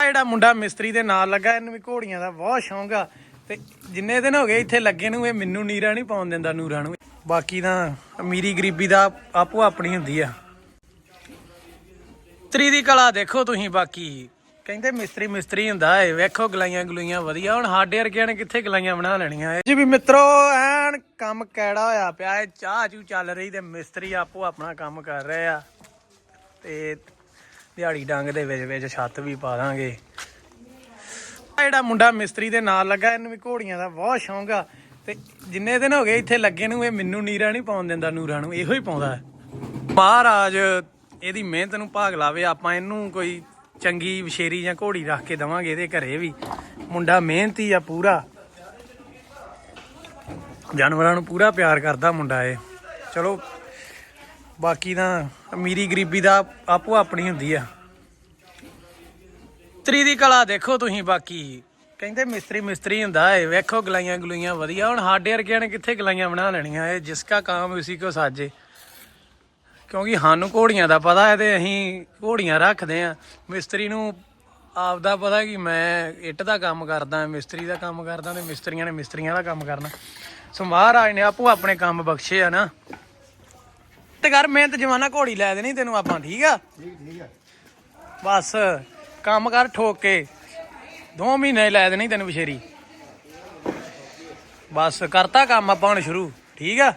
ਆਹ ਜਿਹੜਾ ਮੁੰਡਾ ਮਿਸਤਰੀ ਦੇ ਨਾਲ ਲੱਗਾ, ਇਹਨੂੰ ਵੀ ਘੋੜੀਆਂ ਦਾ ਬਹੁਤ ਸ਼ੌਂਕ ਆ। ਤੇ ਜਿੰਨੇ ਦਿਨ ਹੋ ਗਏ ਇੱਥੇ ਲੱਗੇ ਨੂੰ, ਇਹ ਮੈਨੂੰ ਨੀਰਾ ਨਹੀਂ ਪਾਉਣ ਦਿੰਦਾ, ਨੂਰਾਂ ਨੂੰ। ਬਾਕੀ ਤਾਂ ਅਮੀਰੀ ਗਰੀਬੀ ਦਾ ਆਪੋ ਆਪਣੀ ਹੁੰਦੀ ਆ। ਮਿਸਤਰੀ ਦੀ ਕਲਾ ਦੇਖੋ ਤੁਸੀਂ ਬਾਕੀ। ਕਹਿੰਦੇ ਮਿਸਤਰੀ ਮਿਸਤਰੀ ਹੁੰਦਾ ਏ, ਵੇਖੋ ਗਲਾਈਆਂ ਗਲੂਈਆਂ ਵਧੀਆ। ਹੁਣ ਸਾਡੇ ਵਰਗਿਆਂ ਨੇ ਕਿੱਥੇ ਗਲਾਈਆਂ ਬਣਾ ਲੈਣੀਆਂ ਏ? ਜੀ ਵੀ ਮਿੱਤਰੋ, ਐਨ ਕੰਮ ਕਿਹੜਾ ਹੋਇਆ ਪਿਆ ਏ। ਚਾਹ ਚੂ ਚੱਲ ਰਹੀ ਤੇ ਮਿਸਤਰੀ ਆਪੋ ਆਪਣਾ ਕੰਮ ਕਰ ਰਹੇ ਆ। ਤੇ ਦਿਹਾੜੀ ਡੰਗ ਦੇ ਵਿੱਚ ਵਿੱਚ ਛੱਤ ਵੀ ਪਾ ਦਾਂਗੇ। ਜਿਹੜਾ ਮੁੰਡਾ ਮਿਸਤਰੀ ਦੇ ਨਾਲ ਲੱਗਾ, ਇਹਨੂੰ ਵੀ ਘੋੜੀਆਂ ਦਾ ਬਹੁਤ ਸ਼ੌਂਕ ਆ। ਤੇ ਜਿੰਨੇ ਦਿਨ ਹੋ ਗਏ ਇੱਥੇ ਲੱਗੇ ਨੂੰ, ਇਹ ਮੈਨੂੰ ਨੀਰਾ ਨਹੀਂ ਪਾਉਣ ਦਿੰਦਾ, ਨੂਰਾਂ ਨੂੰ, ਇਹੋ ਹੀ ਪਾਉਂਦਾ। ਮਹਾਰਾਜ, ਇਹਦੀ ਮਿਹਨਤ ਨੂੰ ਭਾਗ ਲਾਵੇ, ਆਪਾਂ ਇਹਨੂੰ ਕੋਈ ਚੰਗੀ ਵਿਸ਼ੇਰੀ ਜਾਂ ਘੋੜੀ ਰੱਖ ਕੇ ਦਵਾਂਗੇ ਇਹਦੇ ਘਰੇ ਵੀ। ਮੁੰਡਾ ਮਿਹਨਤੀ ਆ ਪੂਰਾ। ਜਾਨਵਰਾਂ ਨੂੰ ਪੂਰਾ ਪਿਆਰ ਕਰਦਾ ਮੁੰਡਾ ਇਹ। ਚਲੋ ਬਾਕੀ ਤਾਂ ਅਮੀਰੀ ਗਰੀਬੀ ਦਾ ਆਪੋ ਆਪਣੀ ਹੁੰਦੀ ਆ। ਮਿਸਤਰੀ ਦੀ ਕਲਾ ਦੇਖੋ ਤੁਸੀਂ ਬਾਕੀ। ਕਹਿੰਦੇ ਮਿਸਤਰੀ ਮਿਸਤਰੀ ਹੁੰਦਾ ਏ, ਵੇਖੋ ਗਲਾਈਆਂ ਗਲੂਈਆਂ ਵਧੀਆ। ਹੁਣ ਸਾਡੇ ਵਰਗਿਆਂ ਨੇ ਕਿੱਥੇ ਗਲਾਈਆਂ ਬਣਾ ਲੈਣੀਆਂ ਇਹ ਜਿਸ ਕਾ ਕੰਮ ਉਸੀ ਕੋ ਸਾਜੇ। ਕਿਉਂਕਿ ਸਾਨੂੰ ਘੋੜੀਆਂ ਦਾ ਪਤਾ ਹੈ ਤੇ ਅਸੀਂ ਘੋੜੀਆਂ ਰੱਖਦੇ ਆ। ਮਿਸਤਰੀ ਨੂੰ ਆਪਦਾ ਪਤਾ ਕਿ ਮੈਂ ਇੱਟ ਦਾ ਕੰਮ ਕਰਦਾ, ਮਿਸਤਰੀ ਦਾ ਕੰਮ ਕਰਦਾ ਤੇ ਮਿਸਤਰੀਆਂ ਨੇ ਮਿਸਤਰੀਆਂ ਦਾ ਕੰਮ ਕਰਨਾ। ਸੋ ਮਹਾਰਾਜ ਨੇ ਆਪੋ ਆਪਣੇ ਕੰਮ ਬਖਸ਼ੇ ਆ ਨਾ। ਤੇ ਕਰ ਮਿਹਨਤ ਜਵਾਨਾ ਘੋੜੀ ਲੈ ਦੇਣੀ ਤੈਨੂੰ ਆਪਾਂ ਠੀਕ ਆ? ਠੀਕ ਠੀਕ ਹੈ ਬਸ ਕੰਮ ਕਰ ਠੋਕ। ਕੇ 2 ਮਹੀਨੇ ਲੈ ਦੇਣੀ ਤੈਨੂੰ ਵਿਸ਼ੇਰੀ ਬਸ ਕਰਤਾ ਕੰਮ ਆਪਾਂ ਹੁਣ ਸ਼ੁਰੂ ਠੀਕ ਆ?